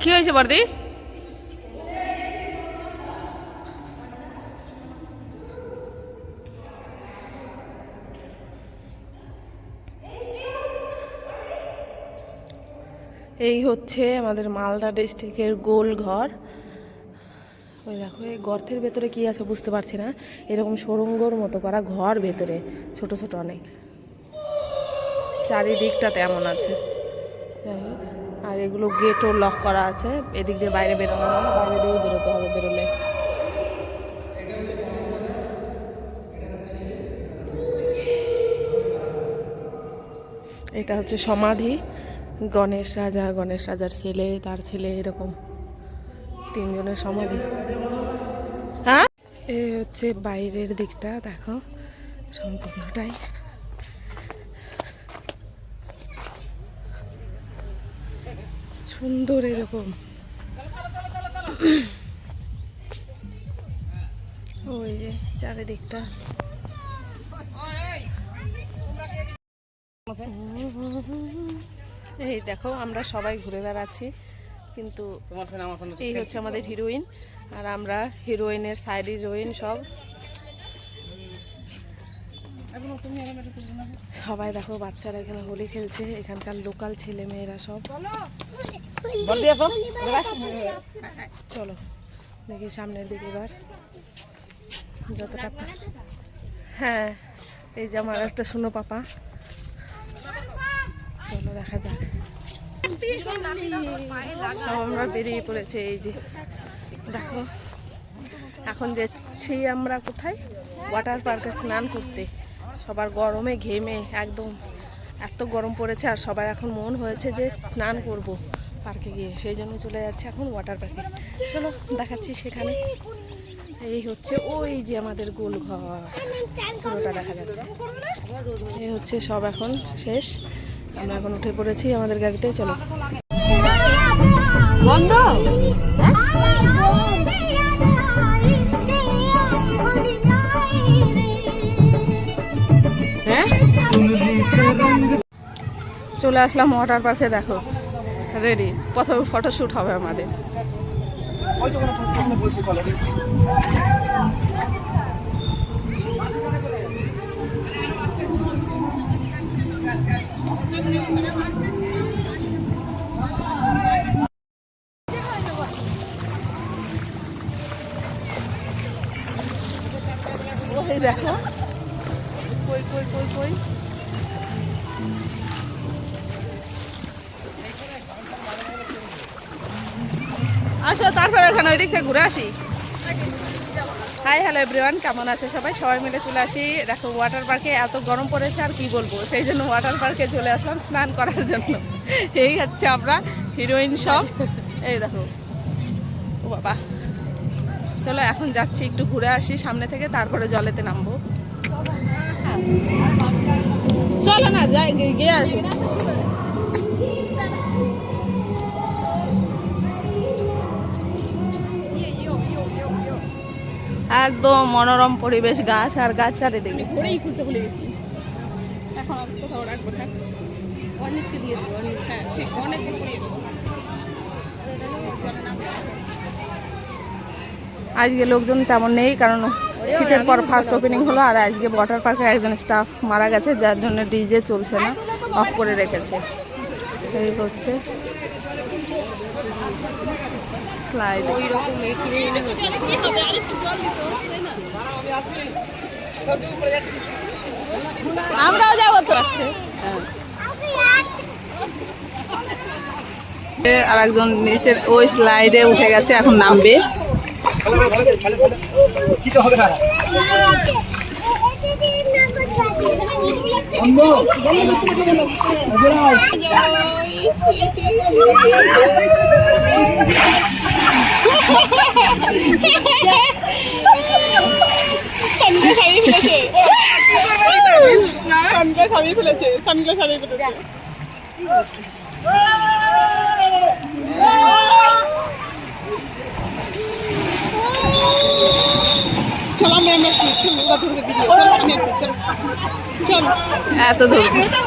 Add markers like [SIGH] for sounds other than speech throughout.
কি হয়েছে বর্দি? এই হচ্ছে আমাদের মালদা ডিস্ট্রিক্টের গোল ঘর ওই দেখো, এই গর্তের ভেতরে কি আছে বুঝতে পারছি না। এরকম সুড়ঙ্গর মতো করা ঘর ভেতরে, ছোট ছোট অনেক। চারিদিকটা তেমন আছে। আর এগুলো গেটও লক করা আছে। এদিক দিয়ে বাইরে বেরোনো হবে, বাইরে দিয়েই বেরোতে হবে বেরোলে। এটা হচ্ছে সমাধি। গণেশ রাজা, গণেশ রাজার ছেলে, তার ছেলে, এরকম। তিনজনের সমাধি। হ্যাঁ? এই হচ্ছে বাইরের দিকটা, দেখো সম্পূর্ণটাই। সুন্দর এরকম। ওই যে চারিদিকটা। এই দেখো আমরা সবাই ঘুরে বেড়াচ্ছি। কিন্তু এই হচ্ছে আমাদের হিরোইন আর আমরা হিরোইনের সাইড হিরোইন সব। সবাই দেখো বাচ্চারা এখানে হোলি খেলছে এখানকার লোকাল ছেলে মেয়েরা সব চলো দেখি সামনের দিকে এবার। যতটা হ্যাঁ এই যে আমার একটা শুনো পাপা। চলো দেখা যাক। আমরা বেরিয়ে পড়েছে, এই যে। দেখো, এখন যাচ্ছি আমরা কোথায়? ওয়াটার পার্কে স্নান করতে। সবার গরমে ঘেমে, একদম এত গরম পড়েছে আর সবার এখন মন হয়েছে যে স্নান করব পার্কে গিয়ে। সেই জন্য চলে যাচ্ছে এখন ওয়াটার পার্কে চলো, দেখাচ্ছি সেখানে। এই হচ্ছে, ওই যে আমাদের গোল ঘর। পুরোটা দেখা যাচ্ছে। এই হচ্ছে সব এখন শেষ। আমরা এখন উঠে পড়েছি আমাদের গাড়িতে চলো। বন্ধ? হ্যাঁ? চলে আসলাম ওয়াটার পার্কে দেখো। রেডি প্রথমে ফটোশ্যুট হবে আমাদের। কই কই কই কই? আসো তারপরে ওখানে ওই দিক থেকে ঘুরে আসি। হাই, হ্যালো এভরিওয়ান, কেমন আছে সবাই? সবাই মিলে চলে আসি। দেখো ওয়াটার পার্কে এত গরম পড়েছে, আর কি বলব? সেই জন্য ওয়াটার পার্কে চলে আসলাম স্নান করার জন্য। এই হচ্ছে আমরা হিরোইন সব এই দেখো। ও বাবা। চলো, এখন যাচ্ছি, একটু ঘুরে আসি সামনে থেকে, তারপরে জলেতে নামবো। চলো না, যাই, গিয়ে- আসি। একদম মনোরম পরিবেশ গাছ আর গাছ চারিদিকে ঘরেই খুলতে ভুলে গেছি। এখন আর কোথাও রাখব থাক। অনেককে দিয়ে দেবো অনেক হ্যাঁ ঠিক অনেককে করিয়ে দেবো। আজকে লোকজন তেমন নেই কারণ শীতের পর ফার্স্ট ওপেনিং হলো আর আজকে ওয়াটার পার্কে একজন স্টাফ মারা গেছে যার জন্য ডিজে চলছে না অফ করে রেখেছে। এই হচ্ছে। স্লাইড ওই রকম কিনে এনে কি হবে আর একটু জল দিত তাই না আমরাও যাব তো। আছে আর একজন নিচের ওই স্লাইডে উঠে গেছে এখন নামবে। ফেলেছে সানগ্লাস হারিয়ে ফেলেছে সানগ্লাস হারিয়ে ফেলেছে চলো আমরা চলো ধরবে ভিডিও চলো চলো চলো এত ধরবো চল।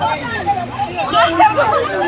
哎呀！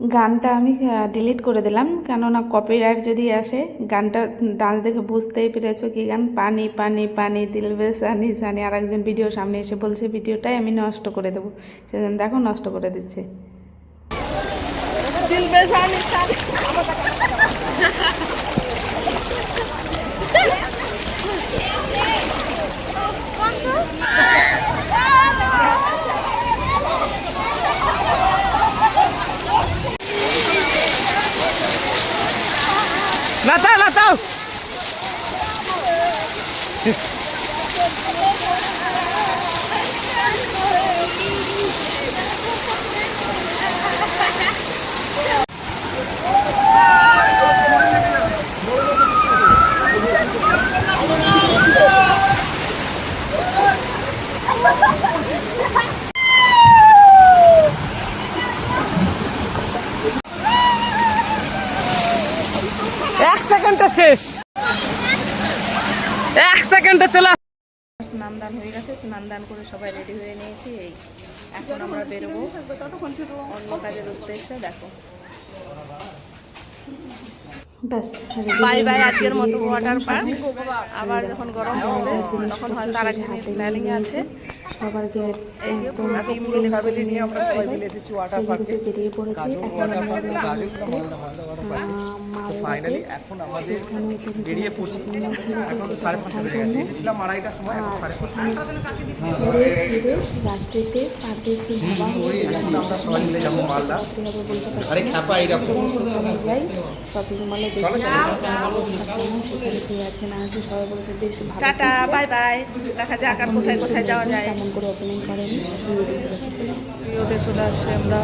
গানটা আমি ডিলিট করে দিলাম। কেননা কপিরাইট যদি আসে গানটা ডান্স দেখে বুঝতেই পেরেছ কি গান? পানি পানি পানি দিল বে সানি সানি। আর একজন ভিডিও সামনে এসে বলছে ভিডিওটাই আমি নষ্ট করে দেবো। সেজন্য দেখো নষ্ট করে দিচ্ছে। দিল [LAUGHS] বে সানি সানি নাচাও নাচাও এক সেকেন্ডে শেষ এক সেকেন্ডে চলে স্নান দান হয়ে গেছে স্নান দান করে সবাই রেডি হয়ে নিয়েছি। এই এখন আমরা বেরোবো অন্য কাজের উদ্দেশ্যে দেখো। বাই বাই আজকের মতো ওয়াটার পার্ক। আবার যখন গরম হবে তখন হয়তো আর একদিন প্ল্যানিং আছে। সবার যে একদম ফ্যামিলি নিয়ে আমরা সবাই মিলে এসেছি ওয়াটার পার্কে বেরিয়ে পড়েছে এখন আমরা যাব হচ্ছে ফাইনালি এখন আমাদের বেরিয়ে পড়ছি। এখন সাড়ে পাঁচটা বেজে গেছে। এসেছিলাম আড়াইটার সময় এখন সাড়ে পাঁচটা। রাত্রিতে আমরা সবাই মিলে যাব মালদা। আরে খ্যাপা এইরকম যাই। শপিং মলে দেখি আছে না আছে সবাই বলেছে বেশ ভালো টাটা বাই বাই। দেখা যাক আর কোথায় কোথায় যাওয়া যায়। কেমন করে ওপেনিং করেন। ভিডিওতে চলে আসছি আমরা।